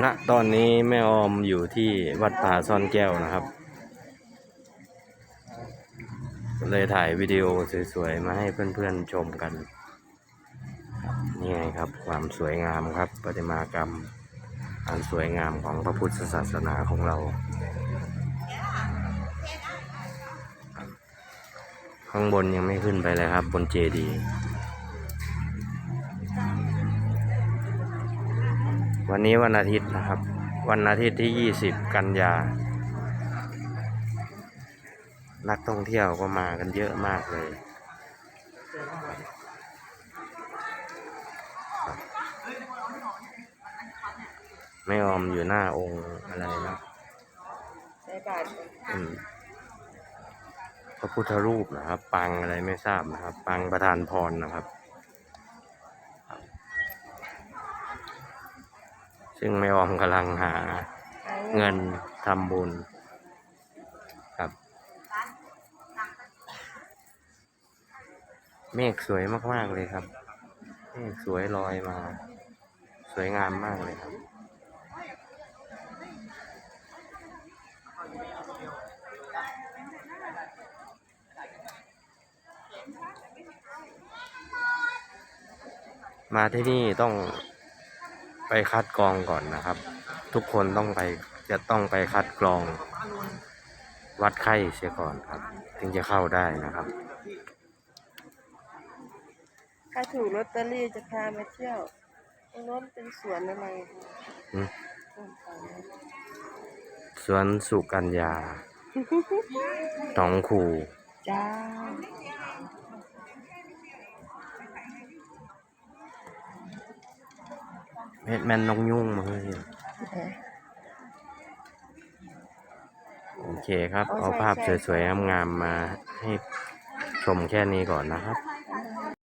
ณตอนนี้แม่ออมอยู่ที่วัดป่าซ่อนแก้วนะครับ เลยถ่ายวิดีโอสวยๆ มาให้เพื่อนๆชมกัน นี่ไงครับความสวยงามครับประติมากรรมอันสวยงามของพระพุทธศาสนาของเรา ข้างบนยังไม่ขึ้นไปเลยครับบนเจดีย์ วันนี้วันอาทิตย์นะครับ วันอาทิตย์ที่ 20 กันยา นักท่องเที่ยวก็มากันเยอะมากเลยครับไม่ออมอยู่หน้าองค์อะไรนะใส่บาตรอืมพระพุทธรูปนะครับ ปังอะไรไม่ทราบนะครับ ปังประธานพรนะครับ ซึ่งไม่ออมกำลังหาเงินทำบุญครับ เมฆสวยมากๆเลยครับ เมฆสวยลอยมา สวยงามมากเลยครับมาที่นี่ต้อง ไปคัดกรองก่อนนะครับ ทุกคนต้องไปจะต้องไปคัดกรอง วัดไข้เสียก่อนครับ ถึงจะเข้าได้นะครับ ถ้าถูกลอตเตอรี่จะพามาเที่ยวตรงโน้นเป็นสวนอะไรคะอืม สวนฝั่งนั้นสวนสุกัญญาหนองคูจ้า เม็ดแมนนกยุ่งมาเลยโอเคครับ เอาภาพสวยๆงามๆมาให้ชมแค่นี้ก่อนนะครับ